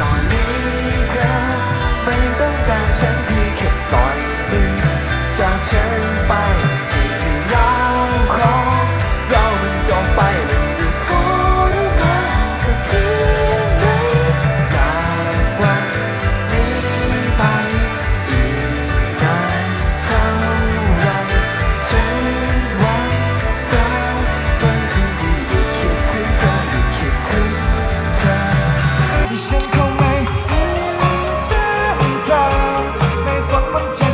ตอนนี้เธอไม่ต้องการฉันเพียงแค่ก่อนหนึ่จากฉันไป Monte